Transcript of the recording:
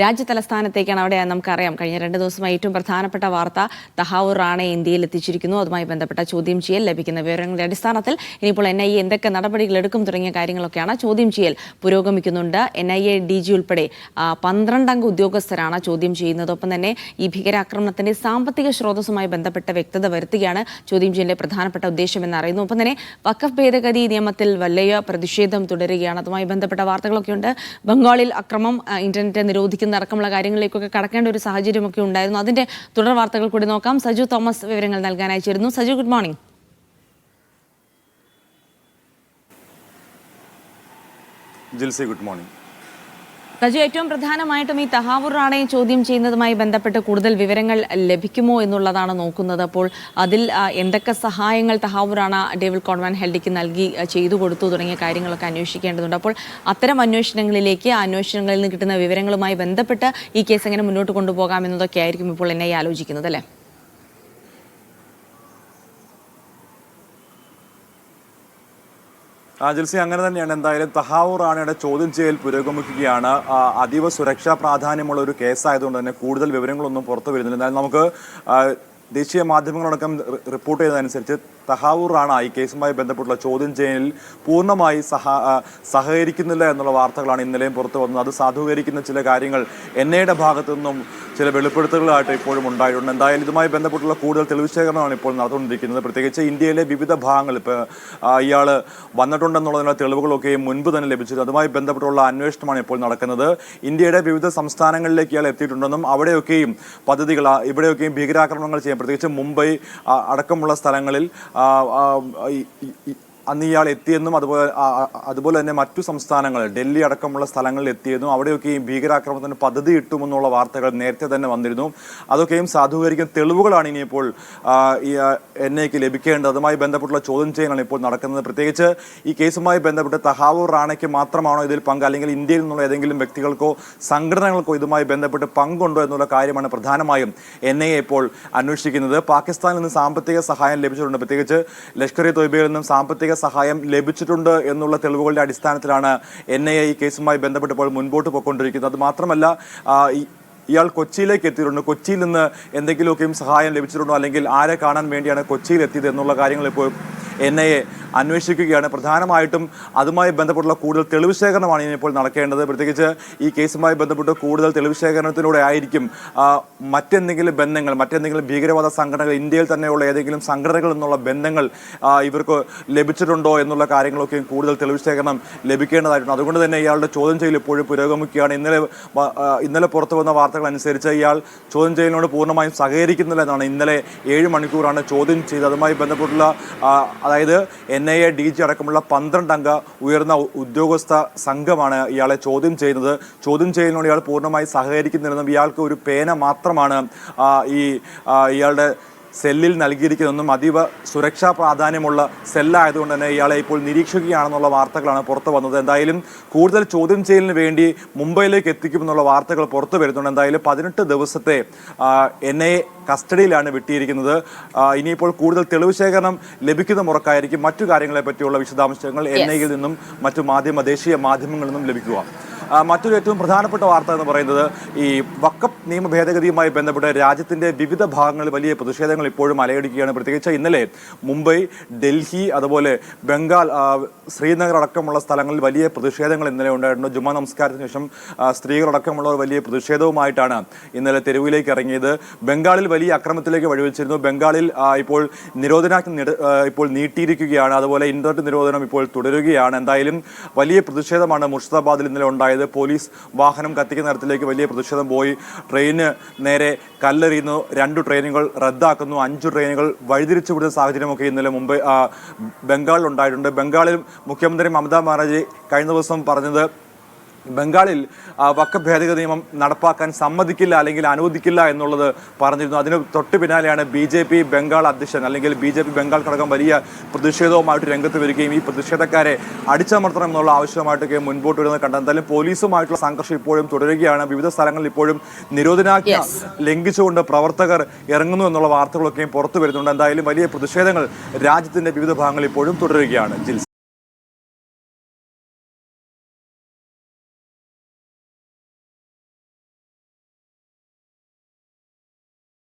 രാജ്യ തലസ്ഥാനത്തേക്കാണ് അവിടെ നമുക്കറിയാം. കഴിഞ്ഞ രണ്ട് ദിവസമായി ഏറ്റവും പ്രധാനപ്പെട്ട വാർത്ത തഹാവൂർ റാണെ ഇന്ത്യയിൽ എത്തിച്ചിരിക്കുന്നു. അതുമായി ബന്ധപ്പെട്ട ചോദ്യം ചെയ്യൽ ലഭിക്കുന്ന വിവരങ്ങളുടെ അടിസ്ഥാനത്തിൽ ഇനിയിപ്പോൾ എൻ ഐ എ എന്തൊക്കെ നടപടികൾ എടുക്കും തുടങ്ങിയ കാര്യങ്ങളൊക്കെയാണ് ചോദ്യം ചെയ്യൽ പുരോഗമിക്കുന്നുണ്ട്. N I A D G ഉൾപ്പെടെ പന്ത്രണ്ടംഗ ഉദ്യോഗസ്ഥരാണ് ചോദ്യം ചെയ്യുന്നത്. ഒപ്പം തന്നെ ഈ ഭീകരാക്രമണത്തിന്റെ സാമ്പത്തിക സ്രോതസ്സുമായി ബന്ധപ്പെട്ട വ്യക്തത വരുത്തുകയാണ് ചോദ്യം ചെയ്യലിന്റെ പ്രധാനപ്പെട്ട ഉദ്ദേശം എന്നറിയുന്നു ഒപ്പം തന്നെ വഖഫ് ഭേദഗതി നിയമത്തിൽ വലിയ പ്രതിഷേധം തുടരുകയാണ്. അതുമായി ബന്ധപ്പെട്ട വാർത്തകളൊക്കെ ഉണ്ട് ബംഗാളിൽ അക്രമം ഇന്റർനെറ്റ് നിരോധിക്കുന്ന അടക്കമുള്ള കാര്യങ്ങളിലേക്കൊക്കെ കടക്കേണ്ട ഒരു സാഹചര്യമൊക്കെ ഉണ്ടായിരുന്നു. അതിന്റെ തുടർ വാർത്തകൾ കൂടി നോക്കാം. സജു തോമസ് വിവരങ്ങൾ നൽകാനായി അയച്ചിരുന്നു. Saju good morning Jilsy good morning Saju ഏറ്റവും പ്രധാനമായിട്ടും ഈ തഹാവൂർ റാണയെ ചോദ്യം ചെയ്യുന്നതുമായി ബന്ധപ്പെട്ട് കൂടുതൽ വിവരങ്ങൾ ലഭിക്കുമോ എന്നുള്ളതാണ് നോക്കുന്നത്. അപ്പോൾ അതിൽ എന്തൊക്കെ സഹായങ്ങൾ തഹാവൂർ റാണ ഡേവിഡ് കോൺവാൻ ഹെൽഡിക്ക് നൽകി ചെയ്തു കൊടുത്തു തുടങ്ങിയ കാര്യങ്ങളൊക്കെ അന്വേഷിക്കേണ്ടതുണ്ട്. അപ്പോൾ അത്തരം അന്വേഷണങ്ങളിലേക്ക് അന്വേഷണങ്ങളിൽ നിന്ന് കിട്ടുന്ന വിവരങ്ങളുമായി ബന്ധപ്പെട്ട് ഈ കേസ് എങ്ങനെ മുന്നോട്ട് കൊണ്ടുപോകാം എന്നതൊക്കെ ആയിരിക്കും ഇപ്പോൾ എന്നെ ആലോചിക്കുന്നത് അല്ലേ? ജിൽസി അങ്ങനെ തന്നെയാണ്. എന്തായാലും തഹാവൂർ റാണയുടെ ചോദ്യം ചെയ്യൽ പുരോഗമിക്കുകയാണ്. അതീവ സുരക്ഷാ പ്രാധാന്യമുള്ള ഒരു കേസായതുകൊണ്ട് തന്നെ കൂടുതൽ വിവരങ്ങളൊന്നും പുറത്തു വരുന്നില്ല. എന്നാലും നമുക്ക് ദേശീയ മാധ്യമങ്ങളടക്കം റിപ്പോർട്ട് ചെയ്തതനുസരിച്ച് തഹാവൂർ റാണ ഈ കേസുമായി ബന്ധപ്പെട്ടുള്ള ചോദ്യം ചെയ്യലിൽ പൂർണമായി സഹ സഹകരിക്കുന്നില്ല എന്നുള്ള വാർത്തകളാണ് ഇന്നലെയും പുറത്തു വന്നത്. അത് സാധൂകരിക്കുന്ന ചില കാര്യങ്ങൾ എൻ ഐയുടെ ഭാഗത്തു നിന്നും ചില വെളിപ്പെടുത്തലുകളായിട്ട് ഇപ്പോഴും ഉണ്ടായിട്ടുണ്ട്. എന്തായാലും ഇതുമായി ബന്ധപ്പെട്ടുള്ള കൂടുതൽ തെളിവ് ശേഖരണമാണ് ഇപ്പോൾ നടന്നുകൊണ്ടിരിക്കുന്നത്. പ്രത്യേകിച്ച് ഇന്ത്യയിലെ വിവിധ ഭാഗങ്ങൾ ഇപ്പോൾ ഇയാൾ വന്നിട്ടുണ്ടെന്നുള്ളതിനുള്ള തെളിവുകളൊക്കെ മുൻപ് തന്നെ ലഭിച്ചത് അതുമായി ബന്ധപ്പെട്ടുള്ള അന്വേഷണമാണ് ഇപ്പോൾ നടക്കുന്നത്. ഇന്ത്യയുടെ വിവിധ സംസ്ഥാനങ്ങളിലേക്ക് ഇയാൾ എത്തിയിട്ടുണ്ടെന്നും അവിടെയൊക്കെയും പദ്ധതികൾ ഇവിടെയൊക്കെയും ഭീകരാക്രമണങ്ങൾ ചെയ്യാൻ പ്രത്യേകിച്ച് മുംബൈ അടക്കമുള്ള സ്ഥലങ്ങളിൽ അന്ന് ഇയാൾ എത്തിയെന്നും അതുപോലെ അതുപോലെ തന്നെ മറ്റു സംസ്ഥാനങ്ങൾ ഡൽഹി അടക്കമുള്ള സ്ഥലങ്ങളിൽ എത്തിയെന്നും അവിടെയൊക്കെ ഈ ഭീകരാക്രമണത്തിന് പദ്ധതി ഇട്ടുമെന്നുള്ള വാർത്തകൾ നേരത്തെ തന്നെ വന്നിരുന്നു. അതൊക്കെയും സാധൂകരിക്കുന്ന തെളിവുകളാണ് ഇനിയിപ്പോൾ ഈ എൻ ഐക്ക് ലഭിക്കേണ്ടത്. അതുമായി ബന്ധപ്പെട്ടുള്ള ചോദ്യം ചെയ്യലാണ് ഇപ്പോൾ നടക്കുന്നത്. പ്രത്യേകിച്ച് ഈ കേസുമായി ബന്ധപ്പെട്ട് തഹാവൂർ റാണയ്ക്ക് മാത്രമാണോ ഇതിൽ പങ്ക്? അല്ലെങ്കിൽ ഇന്ത്യയിൽ നിന്നുള്ള ഏതെങ്കിലും വ്യക്തികൾക്കോ സംഘടനകൾക്കോ ഇതുമായി ബന്ധപ്പെട്ട് പങ്കുണ്ടോ എന്നുള്ള കാര്യമാണ് പ്രധാനമായും എൻ ഐ ഇപ്പോൾ അന്വേഷിക്കുന്നത്. പാകിസ്ഥാനിൽ നിന്ന് സാമ്പത്തിക സഹായം ലഭിച്ചിട്ടുണ്ട്. പ്രത്യേകിച്ച് ലഷ്കർ ഇ തൊയ്ബയിൽ നിന്നും സാമ്പത്തിക സഹായം ലഭിച്ചിട്ടുണ്ട് എന്നുള്ള തെളിവുകളുടെ അടിസ്ഥാനത്തിലാണ് എൻ ഐ എ കേസുമായി ബന്ധപ്പെട്ടപ്പോൾ മുൻപോട്ട് പോയിക്കൊണ്ടിരിക്കുന്നത്. അത് മാത്രമല്ല ഇയാൾ കൊച്ചിയിലേക്ക് എത്തിയിട്ടുണ്ട്. കൊച്ചിയിൽ നിന്ന് എന്തെങ്കിലുമൊക്കെയും സഹായം ലഭിച്ചിട്ടുണ്ടോ? അല്ലെങ്കിൽ ആരെ കാണാൻ വേണ്ടിയാണ് കൊച്ചിയിൽ എത്തിയത് എന്നുള്ള കാര്യങ്ങൾ ഇപ്പോൾ എൻ ഐ എ അന്വേഷിക്കുകയാണ്. പ്രധാനമായിട്ടും അതുമായി ബന്ധപ്പെട്ടുള്ള കൂടുതൽ തെളിവ് ശേഖരണമാണ് ഇനിയിപ്പോൾ നടക്കേണ്ടത്. പ്രത്യേകിച്ച് ഈ കേസുമായി ബന്ധപ്പെട്ട് കൂടുതൽ തെളിവ് ശേഖരണത്തിലൂടെ ആയിരിക്കും മറ്റെന്തെങ്കിലും ബന്ധങ്ങൾ മറ്റെന്തെങ്കിലും ഭീകരവാദ സംഘടനകൾ ഇന്ത്യയിൽ തന്നെയുള്ള ഏതെങ്കിലും സംഘടനകൾ എന്നുള്ള ബന്ധങ്ങൾ ഇവർക്ക് ലഭിച്ചിട്ടുണ്ടോ എന്നുള്ള കാര്യങ്ങളൊക്കെ കൂടുതൽ തെളിവ് ശേഖരണം ലഭിക്കേണ്ടതായിട്ടുണ്ട്. അതുകൊണ്ട് തന്നെ ഇയാളുടെ ചോദ്യം ചെയ്യൽ ഇപ്പോഴും പുരോഗമിക്കുകയാണ്. ഇന്നലെ ഇന്നലെ പുറത്തു വന്ന വാർത്തകൾ അനുസരിച്ച് ഇയാൾ ചോദ്യം ചെയ്യലിനോട് പൂർണമായും സഹകരിക്കുന്നില്ല എന്നാണ് ഇന്നലെ ഏഴ് മണിക്കൂറാണ് ചോദ്യം ചെയ്തത്. അതുമായി ബന്ധപ്പെട്ടുള്ള അതായത് N I A D G അടക്കമുള്ള പന്ത്രണ്ട് അംഗ ഉയർന്ന ഉദ്യോഗസ്ഥ സംഘമാണ് ഇയാളെ ചോദ്യം ചെയ്യുന്നത്. ചോദ്യം ചെയ്യുന്നതിനോട് ഇയാൾ പൂർണമായി സഹകരിക്കുന്നില്ലെന്നും ഇയാൾക്ക് ഒരു പേന മാത്രമാണ് ഈ ഇയാളുടെ സെല്ലിൽ നൽകിയിരിക്കുന്നതെന്നും അതീവ സുരക്ഷാ പ്രാധാന്യമുള്ള സെല്ലായതുകൊണ്ട് തന്നെ ഇയാളെ ഇപ്പോൾ നിരീക്ഷിക്കുകയാണെന്നുള്ള വാർത്തകളാണ് പുറത്തു വന്നത്. എന്തായാലും കൂടുതൽ ചോദ്യം ചെയ്യലിന് വേണ്ടി മുംബൈയിലേക്ക് എത്തിക്കുമെന്നുള്ള വാർത്തകൾ പുറത്തു വരുന്നുണ്ട്. എന്തായാലും പതിനെട്ട് ദിവസത്തെ എൻ ഐ കസ്റ്റഡിയിലാണ് വിട്ടിയിരിക്കുന്നത്. ഇനിയിപ്പോൾ കൂടുതൽ തെളിവ് ശേഖരണം ലഭിക്കുന്ന മുറക്കായിരിക്കും മറ്റു കാര്യങ്ങളെ പറ്റിയുള്ള വിശദാംശങ്ങൾ എൻ ഐയിൽ നിന്നും മറ്റു മാധ്യമ ദേശീയ മാധ്യമങ്ങളിൽ നിന്നും ലഭിക്കുക. മറ്റൊരു ഏറ്റവും പ്രധാനപ്പെട്ട വാർത്ത എന്ന് പറയുന്നത് ഈ വക്കപ്പ് നിയമ ഭേദഗതിയുമായി ബന്ധപ്പെട്ട് രാജ്യത്തിന്റെ വിവിധ ഭാഗങ്ങളിൽ വലിയ പ്രതിഷേധങ്ങൾ ഇപ്പോഴും അലയടിക്കുകയാണ്. പ്രത്യേകിച്ച് ഇന്നലെ മുംബൈ ഡൽഹി അതുപോലെ ബംഗാൾ ശ്രീനഗർ അടക്കമുള്ള സ്ഥലങ്ങളിൽ വലിയ പ്രതിഷേധങ്ങൾ ഇന്നലെ ഉണ്ടായിട്ടുണ്ട്. ജുമാ നമസ്കാരത്തിന് ശേഷം സ്ത്രീകളടക്കമുള്ള സ്ത്രീകളടക്കമുള്ളവർ വലിയ പ്രതിഷേധവുമായിട്ടാണ് ഇന്നലെ തെരുവിലേക്ക് ഇറങ്ങിയത്. ബംഗാളിൽ വലിയ അക്രമത്തിലേക്ക് വഴിവെച്ചിരുന്നു. ബംഗാളിൽ ഇപ്പോൾ നിരോധനാജ്ഞ ഇപ്പോൾ നീട്ടിയിരിക്കുകയാണ്. അതുപോലെ ഇന്റർനെറ്റ് നിരോധനം ഇപ്പോൾ തുടരുകയാണ്. എന്തായാലും വലിയ പ്രതിഷേധമാണ് മുർഷിദാബാദിൽ ഇന്നലെ ഉണ്ടായത്. പോലീസ് വാഹനം കത്തിക്കുന്ന തരത്തിലേക്ക് വലിയ പ്രതിഷേധം പോയി. ട്രെയിന് നേരെ കല്ലെറിയുന്നു. രണ്ട് ട്രെയിനുകൾ റദ്ദാക്കുന്നു. അഞ്ച് ട്രെയിനുകൾ വഴിതിരിച്ചു വിടുന്ന സാഹചര്യമൊക്കെ ഇന്നലെ മുംബൈ ബംഗാളിൽ ഉണ്ടായിട്ടുണ്ട്. ബംഗാളിൽ മുഖ്യമന്ത്രി മമതാ ബാനർജി കഴിഞ്ഞ ദിവസം പറഞ്ഞത് ബംഗാളിൽ വക്കഭേദഗതി ഭേദഗതി നിയമം നടപ്പാക്കാൻ സമ്മതിക്കില്ല അല്ലെങ്കിൽ അനുവദിക്കില്ല എന്നുള്ളത് പറഞ്ഞിരുന്നു. അതിന് തൊട്ട് പിന്നാലെയാണ് ബി ജെ പി ബംഗാൾ അധ്യക്ഷൻ അല്ലെങ്കിൽ ബി ജെ പി ബംഗാൾ ഘടകം വലിയ പ്രതിഷേധവുമായിട്ട് രംഗത്ത് വരികയും ഈ പ്രതിഷേധക്കാരെ അടിച്ചമർത്തണം എന്നുള്ള ആവശ്യമായിട്ടൊക്കെ മുൻപോട്ട് വരുന്നത് കണ്ടത്. എന്തായാലും പോലീസുമായിട്ടുള്ള സംഘർഷം ഇപ്പോഴും തുടരുകയാണ്. വിവിധ സ്ഥലങ്ങളിൽ ഇപ്പോഴും നിരോധനാജ്ഞ ലംഘിച്ചുകൊണ്ട് പ്രവർത്തകർ ഇറങ്ങുന്നു എന്നുള്ള വാർത്തകളൊക്കെയും പുറത്തു വരുന്നുണ്ട്. എന്തായാലും വലിയ പ്രതിഷേധങ്ങൾ രാജ്യത്തിന്റെ വിവിധ ഭാഗങ്ങളിൽ ഇപ്പോഴും തുടരുകയാണ്. ജിൽസ്.